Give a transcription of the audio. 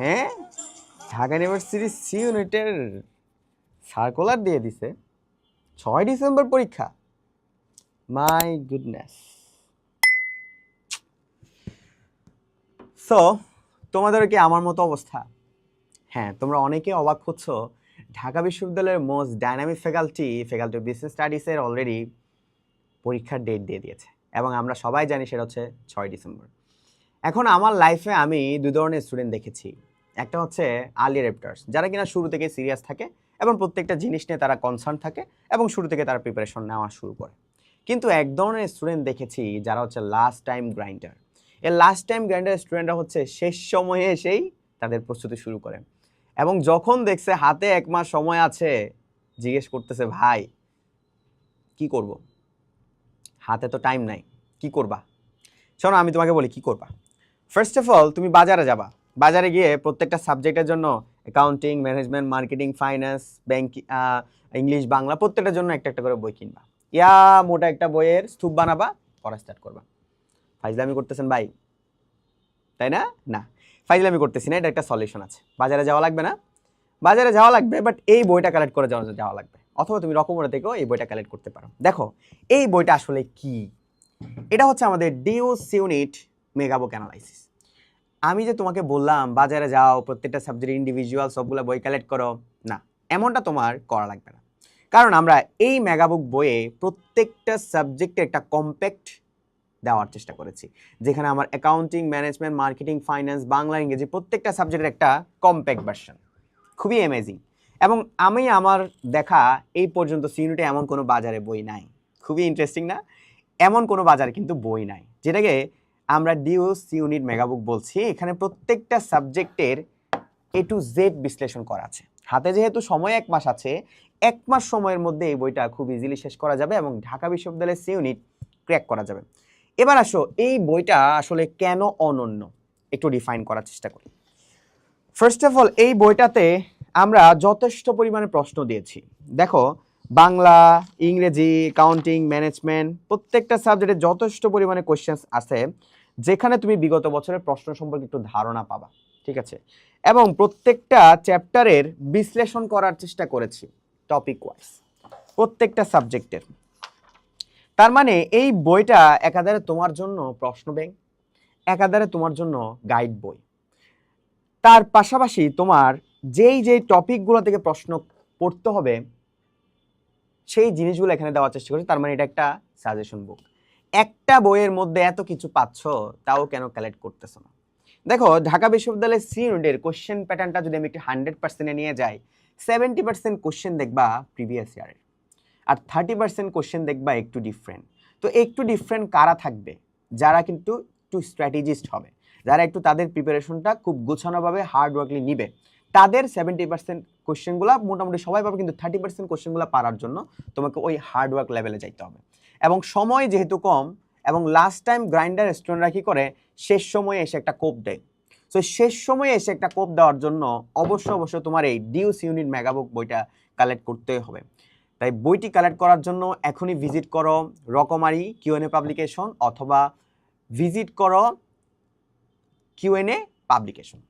হ্যাঁ? Dhaka university C ইউনিটের circular দিয়ে দিছে। ছয় ডিসেম্বর পরীক্ষা। মাই গুডনেস সো তোমাদের কি আমার মতো অবস্থা? হ্যাঁ তোমরা অনেকে অবাক হচ্ছ, ঢাকা বিশ্ববিদ্যালয়ের most dynamic faculty faculty of business স্টাডিজের already পরীক্ষার ডেট দিয়ে দিয়েছে। এবং আমরা সবাই জানি সেটা হচ্ছে ছয় ডিসেম্বর এখন আমার লাইফে আমি দুই ধরনের স্টুডেন্ট দেখেছি। একটা হচ্ছে আর্লি রেপ্টার্স যারা কিনা শুরু থেকে সিরিয়াস থাকে এবং প্রত্যেকটা জিনিস নিয়ে তারা কনসার্ন থাকে এবং শুরু থেকে তারা প্রিপারেশন নেওয়া শুরু করে। কিন্তু এক ধরনের স্টুডেন্ট দেখেছি যারা হচ্ছে লাস্ট টাইম গ্রাইন্ডার এই লাস্ট টাইম গ্রাইন্ডার স্টুডেন্টরা হচ্ছে শেষ সময়ে এসেই তাদের প্রস্তুতি শুরু করে। এবং যখন দেখছে হাতে এক মাস সময় আছে, জিজ্ঞেস করতেছে, ভাই, কি করব? হাতে তো টাইম নাই, কি করবা? শোনো, আমি তোমাকে বলি, কি করবা? ফার্স্ট অফ অল তুমি বাজারে যাবা। বাজারে গিয়ে প্রত্যেকটা সাবজেক্টের জন্য accounting management marketing finance bank English Bangla প্রত্যেকটার জন্য একটা একটা করে বই কিনবা। ইয়া মোটা একটা বইয়ের স্তূপ বানাবা, পড়া স্টার্ট করবা। ফাইজলামি করতেছেন ভাই? তাই না? না। ফাইজলামি করতেছি না, এটা একটা সলিউশন আছে। বাজারে যাওয়া লাগবে না। বাজারে যাওয়া লাগবে বাট এই বইটা কালেক্ট করে যাওয়া যাওয়া লাগবে। অথবা তুমি রকমরা থেকেও এই বইটা কালেক্ট করতে পারো। দেখো, এই বইটা আসলে কি? এটা হচ্ছে আমাদের ডিউস ইউনিট মেগাবুক অ্যানালাইসিস আমি যে তোমাকে বললাম, বাজারে যাও, প্রত্যেকটা সাবজেক্ট ইন্ডিভিজুয়াল সবগুলো বই কালেক্ট করো, না, এমনটা তোমার করা লাগবে না। কারণ আমরা এই মেগাবুক বইয়ে প্রত্যেকটা সাবজেক্টে একটা কম্প্যাক্ট দেওয়ার চেষ্টা করেছি। যেখানে আমার accounting management marketing finance Bangla, ইংরেজি প্রত্যেকটা সাবজেক্টের একটা কম্প্যাক্ট ভার্সন খুবই অ্যামেজিং এবং আমি আমার দেখা এই পর্যন্ত সিউনিটে এমন কোনো বাজারে বই নাই। খুবই ইন্টারেস্টিং না? এমন কোনো বাজারে কিন্তু বই নাই। যেটাকে আমরা ডিউস ইউনিট মেগাবুক বলছি, এখানে প্রত্যেকটা সাবজেক্টের এ টু জেড বিশ্লেষণ করা আছে। হাতে যেহেতু সময় এক মাস আছে, এক মাস সময়ের মধ্যে এই বইটা খুব ইজিলি শেষ করা যাবে এবং ঢাকা বিশ্ববিদ্যালয়ের সি ইউনিট ক্র্যাক করা যাবে। এবার আসো, এই বইটা আসলে কেন অনন্য? একটু ডিফাইন করার চেষ্টা করি। ফার্স্ট অফ অল এই বইটাতে আমরা যথেষ্ট পরিমাণে প্রশ্ন দিয়েছি। দেখো, বাংলা, ইংরেজি কাউন্টিং ম্যানেজমেন্ট প্রত্যেকটা সাবজেক্টে যথেষ্ট পরিমাণে কোয়েশ্চেন্স আছে। যেখানে তুমি বিগত বছরের প্রশ্ন সম্পর্কে একটু ধারণা পাবা, ঠিক আছে? এবং প্রত্যেকটা চ্যাপ্টারের বিশ্লেষণ করার চেষ্টা করেছি টপিক ওয়াইজ প্রত্যেকটা সাবজেক্টের। তার মানে এই বইটা একাধারে তোমার জন্য প্রশ্ন ব্যাংক, একাধারে তোমার জন্য গাইড বই। তার পাশাপাশি তোমার যেই যেই টপিকগুলো থেকে প্রশ্ন পড়তে হবে, সেই জিনিসগুলো এখানে দেওয়ার চেষ্টা করেছি, তার মানে এটা একটা সাজেশন বুক একটা বইয়ের মধ্যে এত কিছু পাচ্ছ, তাও কেন কালেক্ট করতেছো না? দেখো, ঢাকা বিশ্ববিদ্যালয়ের সি ইউনিটের কোশ্চেন প্যাটার্নটা যদি আমি একটু হান্ড্রেড পার্সেন্টে নিয়ে যাই সেভেন্টি পার্সেন্ট কোশ্চেন দেখবা প্রিভিয়াস ইয়ারের আর থার্টি পার্সেন্ট কোশ্চেন দেখবা একটু ডিফারেন্ট তো একটু ডিফারেন্ট কারা থাকবে? যারা কিন্তু একটু স্ট্র্যাটেজিস্ট হবে, যারা একটু তাদের প্রিপারেশনটা খুব গোছানোভাবে হার্ডওয়ার্কলি নিবে। তাদের সেভেন্টি পার্সেন্ট কোশ্চেনগুলো মোটামুটি সবাই পাবে, কিন্তু থার্টি পার্সেন্ট কোশ্চেনগুলো পারার জন্য তোমাকে ওই হার্ডওয়ার্ক লেভেলে যাইতে হবে। এবং সময় যেহেতু কম, এবং লাস্ট টাইম গ্রাইন্ডার স্টুডেন্টরা কী করে? শেষ সময়ে এসে একটা কোপ দেয়। তো শেষ সময়ে এসে একটা কোপ দেওয়ার জন্য অবশ্য অবশ্য তোমার এই ডিউস ইউনিট মেগাবুক বইটা কালেক্ট করতে হবে। তাই বইটি কালেক্ট করার জন্য এখনই ভিজিট করো Rokomari Q N A publication অথবা ভিজিট করো কিউএনএ পাবলিকেশন